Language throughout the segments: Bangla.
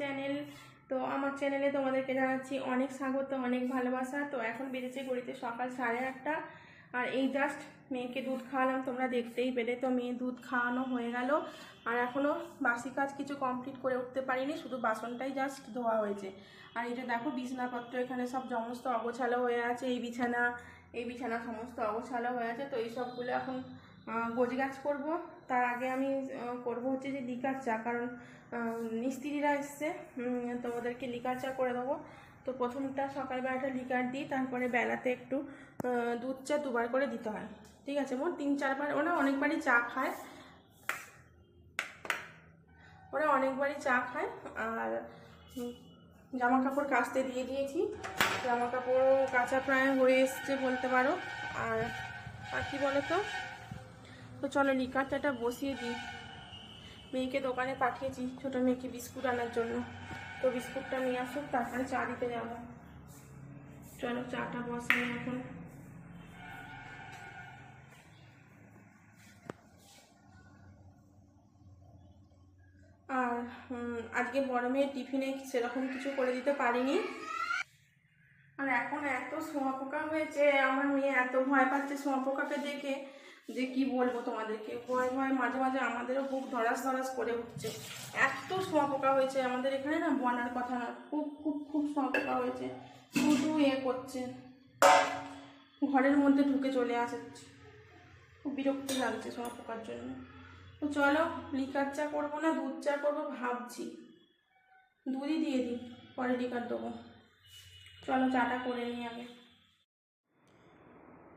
চ্যানেল তো আমার চ্যানেলে তোমাদেরকে জানাচ্ছি অনেক স্বাগত, অনেক ভালোবাসা। তো এখন বেজেছে গড়িতে সকাল সাড়ে আটটা। আর এই জাস্ট মেয়েকে দুধ খাওয়ালাম, তোমরা দেখতেই পেলে। তো মেয়ে দুধ খাওয়ানো হয়ে গেল। আর এখনও বাসি কাজ কিছু কমপ্লিট করে উঠতে পারিনি, শুধু বাসনটাই জাস্ট ধোয়া হয়েছে। আর এটা দেখো বিছানাপত্র এখানে সব সমস্ত অগোছালো হয়ে আছে, এই বিছানা এই বিছানা সমস্ত অগোছালো হয়ে আছে। তো এই সবগুলো এখন গোছ গাছ করব। তার আগে আমি করব হচ্ছে যে লিকার চা, কারণ মিস্ত্রিরা এসছে তো ওদেরকে লিকার চা করে দেবো। তো প্রথমটা সকালবেলাটা লিকার দিই, তারপরে বেলাতে একটু দুধ চা দুবার করে দিতে হয়। ঠিক আছে, মোট তিন চারবার, ওরা অনেকবারই চা খায়। ওরা অনেকবারই চা খায়, আর জামা কাপড় কাচতে দিয়ে দিয়েছি। জামা কাপড় কাঁচা প্রায় হয়ে এসছে বলতে পারো। আর আর কি বলো তো তো চলো লিকার চাটা বসিয়ে দিই। মেয়েকে দোকানে পাঠিয়েছি, ছোটো মেয়েকে বিস্কুট আনার জন্য। তো বিস্কুটটা নিয়ে আসুক, তারপরে চা দিতে যাব। চলো চাটা বসাই এখন। আর আজকে বড় মেয়ের টিফিনে সেরকম কিছু করে দিতে পারিনি। আর এখন এত শুঁয়াপোকা হয়েছে, আমার মেয়ে এত ভয় পাচ্ছে শুঁয়াপোকাকে দেখে। যে কি বলব তোমাদেরকে? ভয় ভয় মাঝে মাঝে আমাদেরও বুক ধরাস ধরাস করে উঠছে। এত শুঁয়াপোকা হয়েছে আমাদের এখানে না বনার কথা না। খুব খুব খুব শুঁয়াপোকা হয়েছে। শুধু এ করছে। ঘরের মধ্যে ঢুকে চলে আসে। খুব বিরক্তি লাগছে শুঁয়াপোকার জন্য। তো চলো, লিকার চা করব না, দুধ চা করব, ভাবছি। দুধই দিয়ে দিই, পরে লিকার দেবো। চলো, চাটা করে নিই আগে।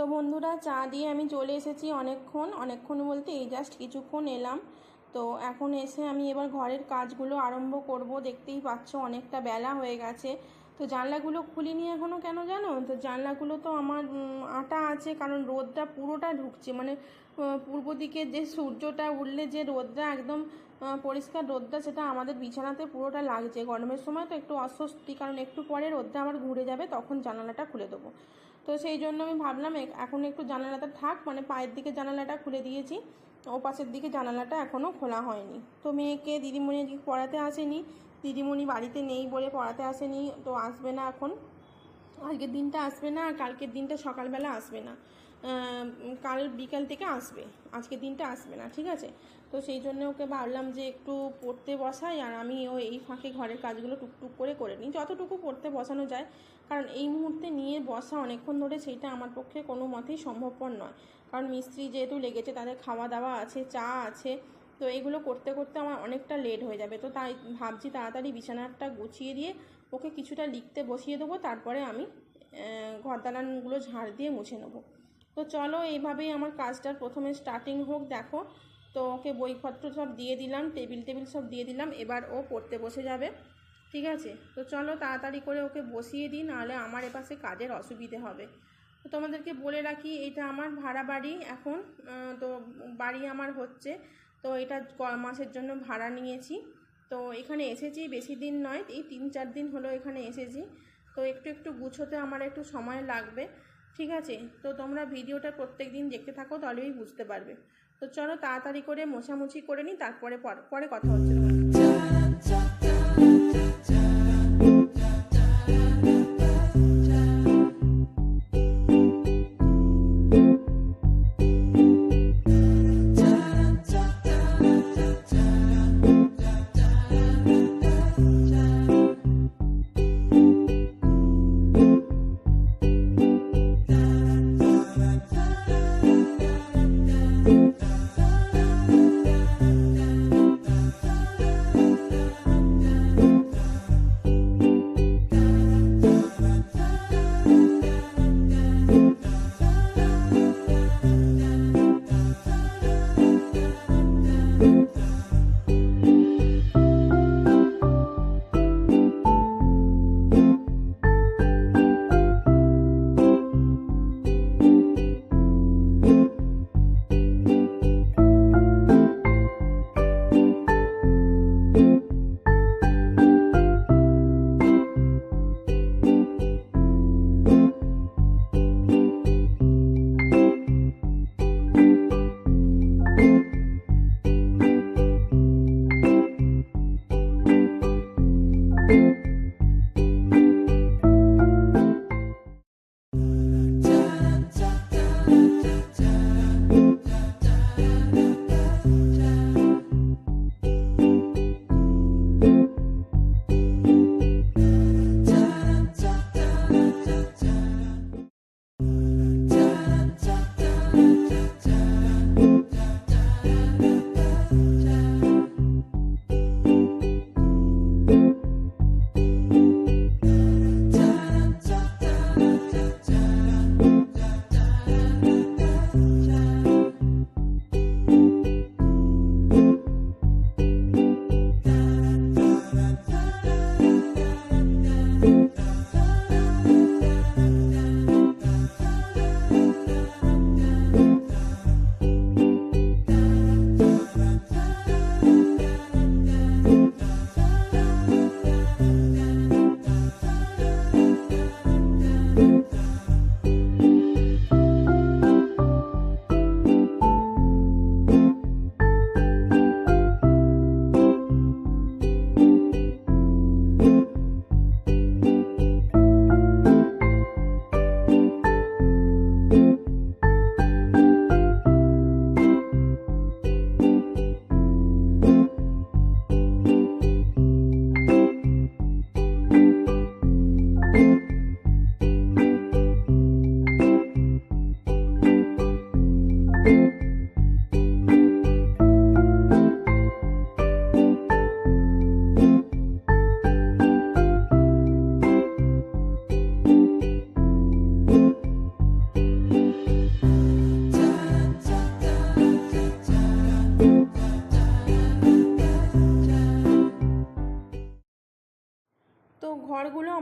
তো বন্ধুরা, চা দিয়ে আমি চলে এসেছি অনেকক্ষণ। অনেকক্ষণ বলতে এই জাস্ট কিছুক্ষণ এলাম। তো এখন এসে আমি এবার ঘরের কাজগুলো আরম্ভ করব। দেখতেই পাচ্ছ অনেকটা বেলা হয়ে গেছে। তো জানলাগুলো খুলিনি এখনও কেন জানো? তো জানলাগুলো তো আমার আটা আছে, কারণ রোদটা পুরোটা ঢুকছে। মানে পূর্ব দিকে যে সূর্যটা উঠলে যে রোদটা একদম পরিষ্কার রোদটা, সেটা আমাদের বিছানাতে পুরোটা লাগছে। গরমের সময় তো একটু অস্বস্তি, কারণ একটু পরে রোদটা আমার ঘুরে যাবে, তখন জানালাটা খুলে দেবো। তো সেই জন্য আমি ভাবলাম এখন একটু জানালাটা থাক মানে পায়ের দিকে জানালাটা খুলে দিয়েছি। ও পাশের দিকে জানালাটা এখনও খোলা হয়নি। তো মেয়েকে দিদিমণি পড়াতে আসেনি, দিদিমণি বাড়িতে নেই বলে পড়াতে আসেনি, তো আসবে না এখন। আজকের দিনটা আসবে না আর কালকের দিনটা সকালবেলা আসবে না। কাল বিকাল থেকে আসবে। আজকের দিনটা আসবে না, ঠিক আছে? তো সেই জন্য ওকে ভাবলাম যে একটু পড়তে বসাই আর আমি ও এই ফাঁকে ঘরের কাজগুলো টুকটুক করে করে নিই। যতটুকু পড়তে বসানো যায়, কারণ এই মুহূর্তে নিয়ে বসা অনেকক্ষণ ধরে সেইটা আমার পক্ষে কোনো মতেই সম্ভবপর নয়। কারণ মিস্ত্রি যেহেতু লেগেছে, তাদের খাওয়া দাওয়া আছে, চা আছে, তো এগুলো করতে করতে আমার অনেকটা লেট হয়ে যাবে। তো তাই ভাবছি তাড়াতাড়ি বিছানাটা গুছিয়ে দিয়ে ওকে কিছুটা লিখতে বসিয়ে দেবো তারপরে আমি আহ, ঘর দালানগুলো ঝাড় দিয়ে মুছে নেব। তো চলো এইভাবেই আমার কাজটার প্রথমে স্টার্টিং হোক দেখো। তো ওকে বইপত্র সব দিয়ে দিলাম টেবিল টেবিল সব দিয়ে দিলাম এবার ও পড়তে বসে যাবে ঠিক আছে? তো চলো তাড়াতাড়ি করে ওকে বসিয়ে দিই নাহলে আমার এপাশে কাজের অসুবিধে হবে। তো তোমাদেরকে বলে রাখি এটা আমার ভাড়া বাড়ি এখন তো বাড়ি আমার হচ্ছে তো এটা ক- মাসের জন্য ভাড়া নিয়েছি। তো এখানে এসেছি বেশি দিন নয়, এই তিন চার দিন হলো এখানে এসেছি। তো একটু একটু গুছোতে আমার একটু সময় লাগবে, ঠিক আছে? তো তোমরা ভিডিওটা প্রত্যেক দিন দেখতে থাকো, তাহলেই বুঝতে পারবে। তো চলো তাড়াতাড়ি করে মোছামুছি করে নিই, তারপরে পর- পরে কথা হচ্ছে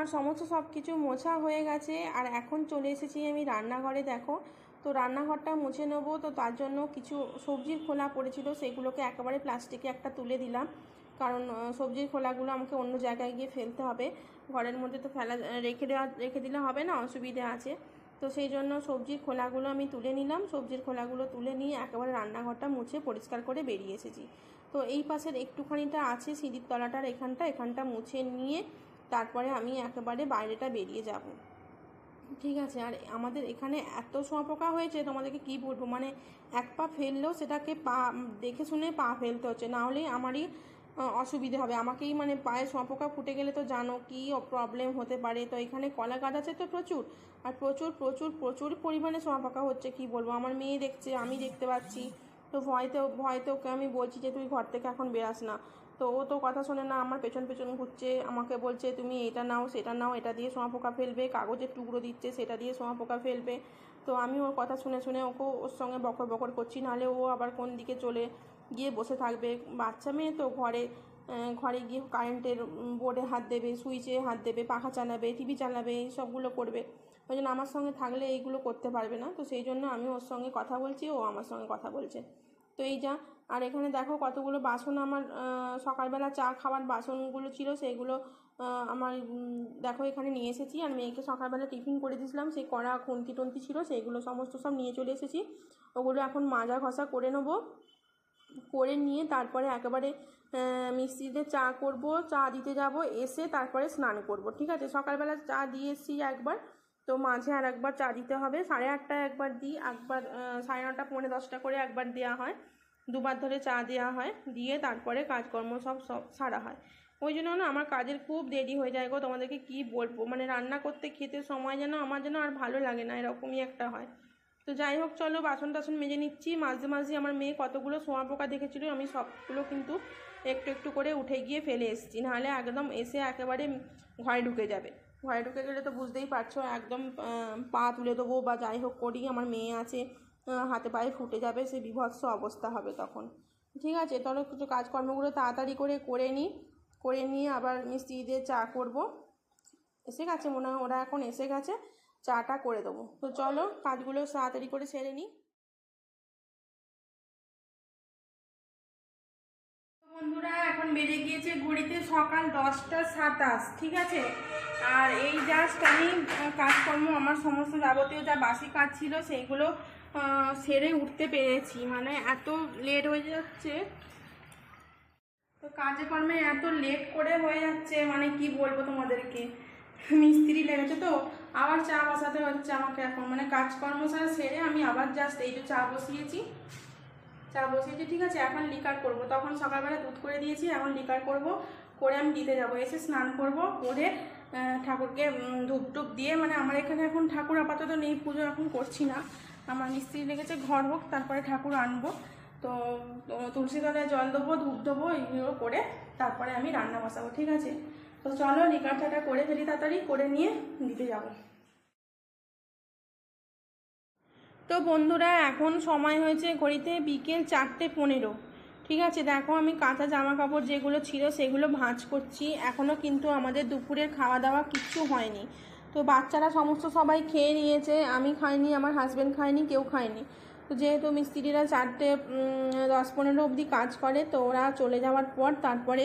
আমার সমস্ত সব কিছু মোছা হয়ে গেছে, আর এখন চলে এসেছি আমি রান্নাঘরে, দেখো। তো রান্নাঘরটা মুছে নেব, তো তার জন্য কিছু সবজির খোলা পড়েছিল, সেগুলোকে একেবারে প্লাস্টিকে একটা তুলে দিলাম। কারণ সবজির খোলাগুলো আমাকে অন্য জায়গায় গিয়ে ফেলতে হবে। ঘরের মধ্যে তো ফেলা, রেখে দেওয়া, রেখে দিলে হবে না, অসুবিধে আছে। তো সেই জন্য সবজির খোলাগুলো আমি তুলে নিলাম, সবজির খোলাগুলো তুলে নিয়ে একেবারে রান্নাঘরটা মুছে পরিষ্কার করে বেরিয়ে এসেছি। তো এই পাশের একটুখানিটা আছে সিঁড়ির তলাটার এখানটা এখানটা মুছে নিয়ে তারপরে আমি একেবারে বাইরেটা বেরিয়ে যাব। ঠিক আছে, আর আমাদের এখানে এত শুঁয়াপোকা হয়েছে, তোমাদেরকে কি বলব? মানে এক পা ফেললেও সেটাকে পা, দেখে শুনে পা ফেলতে হচ্ছে, না হলে আমারই অসুবিধে হবে। আমাকেই মানে পায়ে শুঁয়াপোকা ফুটে গেলে তো জানো কি প্রবলেম হতে পারে। তো এখানে কলা গাছ আছে তো প্রচুর, আর প্রচুর প্রচুর প্রচুর পরিমাণে শুঁয়াপোকা হচ্ছে, কি বলব? আমার মেয়ে দেখছে, আমি দেখতে পাচ্ছি। তো ভয়তে ভয়তে ওকে আমি বলছি যে, তুই ঘর থেকে এখন বেরাস না। তো ও তো কথা শোনে না, আমার পেছন পেছন ঘুরছে, আমাকে বলছে, তুমি এটা নাও, সেটা নাও, এটা দিয়ে সোঁয়া পোকা ফেলবে, কাগজের টুকরো দিচ্ছে, সেটা দিয়ে সোঁয়া পোকা ফেলবে। তো আমি ওর কথা শুনে শুনে ওকে ওর সঙ্গে বকর বকর করছি, নাহলে ও আবার কোন দিকে চলে গিয়ে বসে থাকবে? বাচ্চা মেয়ে তো ঘরে ঘরে গিয়ে কারেন্টের বোর্ডে হাত দেবে, সুইচে হাত দেবে, পাখা চালাবে, টিভি চালাবে, এই সবগুলো করবে। ওই জন্য আমার সঙ্গে থাকলে এইগুলো করতে পারবে না, তো সেই জন্য আমি ওর সঙ্গে কথা বলছি, ও আমার সঙ্গে কথা বলছে। তো এই যা আর এখানে দেখো কতগুলো বাসন আমার সকালবেলা চা খাওয়ার বাসনগুলো ছিল, সেগুলো আমার দেখো এখানে নিয়ে এসেছি। আর মেয়েকে সকালবেলা টিফিন করে দিয়েছিলাম সেই কড়া খুন্তি টন্তি ছিল সেইগুলো সমস্ত সব নিয়ে চলে এসেছি। ওগুলো এখন মাজা ঘষা করে নেব। করে নিয়ে তারপরে একেবারে মিস্ত্রিদের চা করব, চা দিতে যাব, এসে তারপরে স্নান করব, ঠিক আছে? সকালবেলা চা দিয়ে এসেছি একবার, তো মাঝে আর একবার চা দিতে হবে। সাড়ে আটটায় একবার দিই, একবার সাড়ে নটা, পৌনে দশটা করে একবার দেওয়া হয়। দুবার ধরে চা দেওয়া হয়, দিয়ে তারপরে কাজকর্ম সব সব সারা হয়। ওই জন্য না আমার কাজের খুব দেরি হয়ে যায় গো, তোমাদেরকে কি বলব? মানে রান্না করতে খেতে সময় যেন আমার যেন আর ভালো লাগে না, এরকমই একটা হয়। তো যাই হোক, চলো বাসন টাসন মেজে নিচ্ছি। মাঝে মাঝে আমার মেয়ে কতগুলো সোয়া পোকা দেখেছিল, আমি সবগুলো কিন্তু একটু একটু করে উঠে গিয়ে ফেলে এসেছি। নাহলে একদম এসে একেবারে ঘরে ঢুকে যাবে। ঘরে ঢুকে গেলে তো বুঝতেই পারছ, একদম পা তুলে দেবো বা যাই হোক করি আমার মেয়ে আছে। হাতে পায়ে ফুটে যাবে সে বিভৎস অবস্থা হবে তখন। ঠিক আছে, তাহলে কিছু কাজকর্মগুলো তাড়াতাড়ি করে করে নিই করে নিয়ে আবার মিস্ত্রিদের চা করব। এসে গেছে মনে হয়, ওরা এখন এসে গেছে, চাটা করে দেবো। তো চলো, কাজগুলো তাড়াতাড়ি করে সেরে নিই বন্ধুরা, এখন বেজে গিয়েছে ঘড়িতে সকাল দশটা সাতাশ, ঠিক আছে? আর এই জাস্ট আমি কাজকর্ম, আমার সমস্ত যাবতীয় যা বাসি কাজ ছিল, সেইগুলো সেরে উঠতে পেরেছি। মানে এত লেট হয়ে যাচ্ছে। তো কাজে কর্মে এত লেট করে হয়ে যাচ্ছে মানে কি বলব তোমাদেরকে? মিস্ত্রি লেগেছে তো, আবার চা বসাতে হচ্ছে আমাকে এখন। মানে কাজকর্ম সারা সেরে আমি আবার জাস্ট এই যে চা বসিয়েছি। চা বসিয়েছি, ঠিক আছে, এখন লিকার করব। তখন সকালবেলা দুধ করে দিয়েছি, এখন লিকার করব। করে আমি দিতে যাব। এসে স্নান করব, করে ঠাকুরকে ধূপ টুপ দিয়ে মানে আমার এখানে এখন ঠাকুর আপাতত নেই, পুজো এখন করছি না। আমার মিস্ত্রি লেগেছে ঘর হোক, তারপরে ঠাকুর আনব। তো তুলসী তলায় জল দেবো, ধূপ দেবো, এইগুলো করে তারপরে আমি রান্না বসাবো, ঠিক আছে? তো চলো চাটা করে ফেলি তাড়াতাড়ি, করে নিয়ে দিতে যাব। তো বন্ধুরা, এখন সময় হয়েছে ঘড়িতে বিকেল চারটে পনেরো। ঠিক আছে, দেখো আমি কাঁচা জামা কাপড় যেগুলো ছিল সেগুলো ভাঁজ করছি। এখনও কিন্তু আমাদের দুপুরের খাওয়া দাওয়া কিচ্ছু হয়নি। তো বাচ্চারা সমস্ত সবাই খেয়ে নিয়েছে, আমি খাইনি, আমার হাজব্যান্ড খায়নি, কেউ খায়নি। তো যেহেতু মিস্ত্রিরা চারটে দশ পনেরো অবধি কাজ করে, তো ওরা চলে যাওয়ার পর তারপরে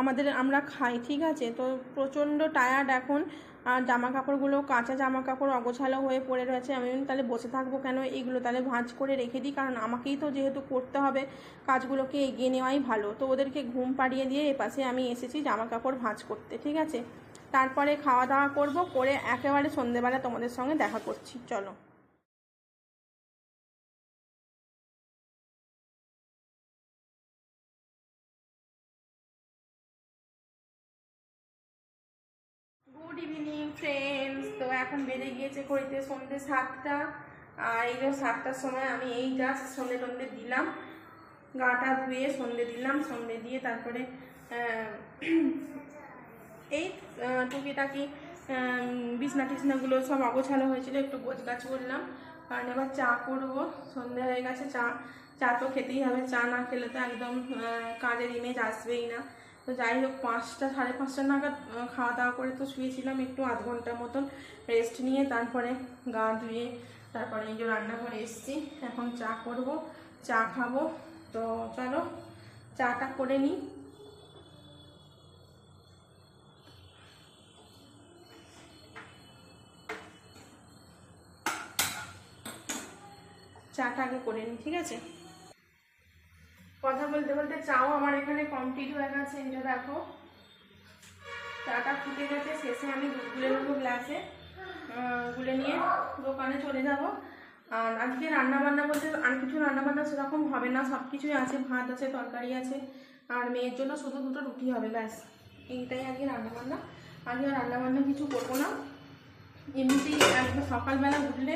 আমাদের, আমরা খাই, ঠিক আছে? তো প্রচণ্ড টায়ার্ড এখন। আর জামা কাপড়গুলো কাঁচা জামা কাপড় অগোছালো হয়ে পড়ে রয়েছে। আমি তাহলে বসে থাকব কেন? এগুলো তাহলে ভাঁজ করে রেখে দিই। কারণ আমাকেই তো যেহেতু করতে হবে, কাজগুলোকে এগিয়ে নেওয়াই ভালো। তো ওদেরকে ঘুম পাড়িয়ে দিয়ে এপাশে আমি এসেছি জামা কাপড় ভাঁজ করতে, ঠিক আছে? তারপরে খাওয়া দাওয়া করব, করে একেবারে সন্ধেবেলা তোমাদের সঙ্গে দেখা করছি। চলো। গুড ইভিনিং ফ্রেন্ডস তো এখন বেজে গিয়েছে করিতে সন্ধ্যে সাতটা। আর এই যে সাতটার সময় আমি এই জাস্ট সন্ধে টন্ধে দিলাম। গাটা ধুয়ে সন্ধে দিলাম, সন্ধে দিয়ে তারপরে এই টুকিটাকি বিছনা টিছনাগুলো সব অগোছালো হয়েছিল, একটু গোছ গাছ করলাম। কারণ এবার চা করব। সন্ধে হয়ে গেছে, চা চা তো খেতেই হবে। চা না খেলে তো একদম কাজের ইমেজ আসবেই না। তো যাই হোক, পাঁচটা, সাড়ে পাঁচটা নাগাদ খাওয়া দাওয়া করে তো শুয়েছিলাম একটু আধ ঘণ্টার মতন রেস্ট নিয়ে, তারপরে গা ধুয়ে তারপরে এই যে রান্নাঘরে এসেছি। এখন চা করব, চা খাব। তো চলো, চাটা করে নিই। চাটা আগে করে নিই, ঠিক আছে? কথা বলতে বলতে চাও আমার এখানে কমপ্লিট হয়ে গেছে, এটা দেখো। চাটা ফুটে গেছে, শেষে আমি দুধ গুলে নেব গ্লাসে। গুলে নিয়ে দোকানে চলে যাব। আর আজকে রান্না বান্না বলতে আর কিছু রান্না বান্না সেরকম হবে না সব কিছুই আছে, ভাত আছে, তরকারি আছে। আর মেয়ের জন্য শুধু দুটো রুটি হবে, ব্যাস। এইটাই আজকে রান্না বান্না আজকে রান্না বান্না কিছু করব না। এমনিতেই একদম সকালবেলা উঠলে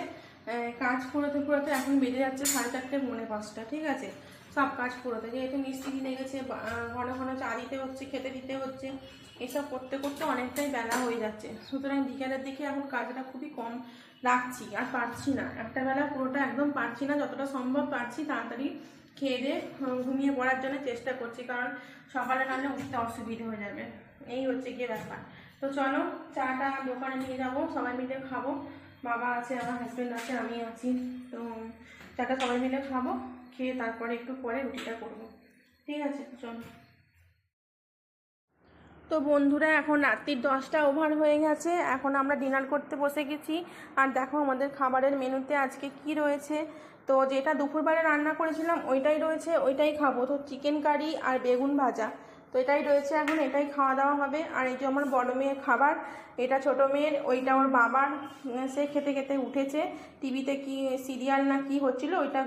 কাজ করতে করতে এখন বেজে যাচ্ছে সাড়ে চারটে, পৌনে পাঁচটা, ঠিক আছে? সব কাজ করতে যেহেতু মিস্ত্রি লেগেছে ঘন ঘন চা দিতে হচ্ছে, খেতে দিতে হচ্ছে, এসব করতে করতে অনেকটাই বেলা হয়ে যাচ্ছে। সুতরাং বিকেলের দিকে এখন কাজটা খুবই কম রাখছি, আর পারছি না। একটা বেলা পুরোটা একদম পারছি না, যতটা সম্ভব পারছি তাড়াতাড়ি খেয়ে দিয়ে ঘুমিয়ে পড়ার জন্য চেষ্টা করছি, কারণ সকালে নাহলে উঠতে অসুবিধে হয়ে যাবে। এই হচ্ছে গিয়ে ব্যাপার। তো চলো, চাটা দোকানে নিয়ে যাব, সবাই মিলে খাব। বাবা আছে, আমার হাজব্যান্ড আছে, আমি আছি। তো, চাটা সবাই মিলে খাব। খেয়ে তারপরে একটু পরে রুটিটা করব। ঠিক আছে, চল। তো বন্ধুরা, এখন রাত্রির দশটা ওভার হয়ে গেছে। এখন আমরা ডিনার করতে বসে গেছি। আর দেখো আমাদের খাবারের মেনুতে আজকে কি রয়েছে। তো যেটা দুপুরবেলা রান্না করেছিলাম, ওইটাই রয়েছে। ওইটাই খাব। তো চিকেন কারি আর বেগুন ভাজা। তো এটাই রয়েছে এখন, এটাই খাওয়া দাওয়া হবে। আর এই যে আমার বড় মেয়ের খাবার, এটা ছোট মেয়ের, ওইটা ওর বাবার সে খেতে খেতে উঠেছে। টিভিতে কি সিরিয়াল না কি হচ্ছিল, ওইটা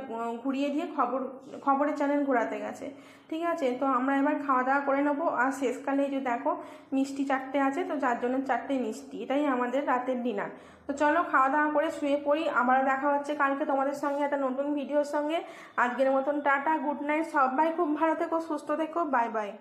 ঘুরিয়ে দিয়ে খবর, খবরের চ্যানেল ঘোরাতে গেছে। ঠিক আছে? তো আমরা এবার খাওয়া দাওয়া করে নেব। আর শেষকালে এই যে দেখো, মিষ্টি চারটে আছে, তো যার জন্য চারটে মিষ্টি। এটাই আমাদের রাতের ডিনার তো চলো খাওয়া দাওয়া করে শুয়ে পড়ি। আবার দেখা হচ্ছে কালকে তোমাদের সঙ্গে একটা নতুন ভিডিওর সঙ্গে। আজকের মতন টাটা গুড নাইট সবাই খুব ভালো থেকো, সুস্থ থেকো বাই বাই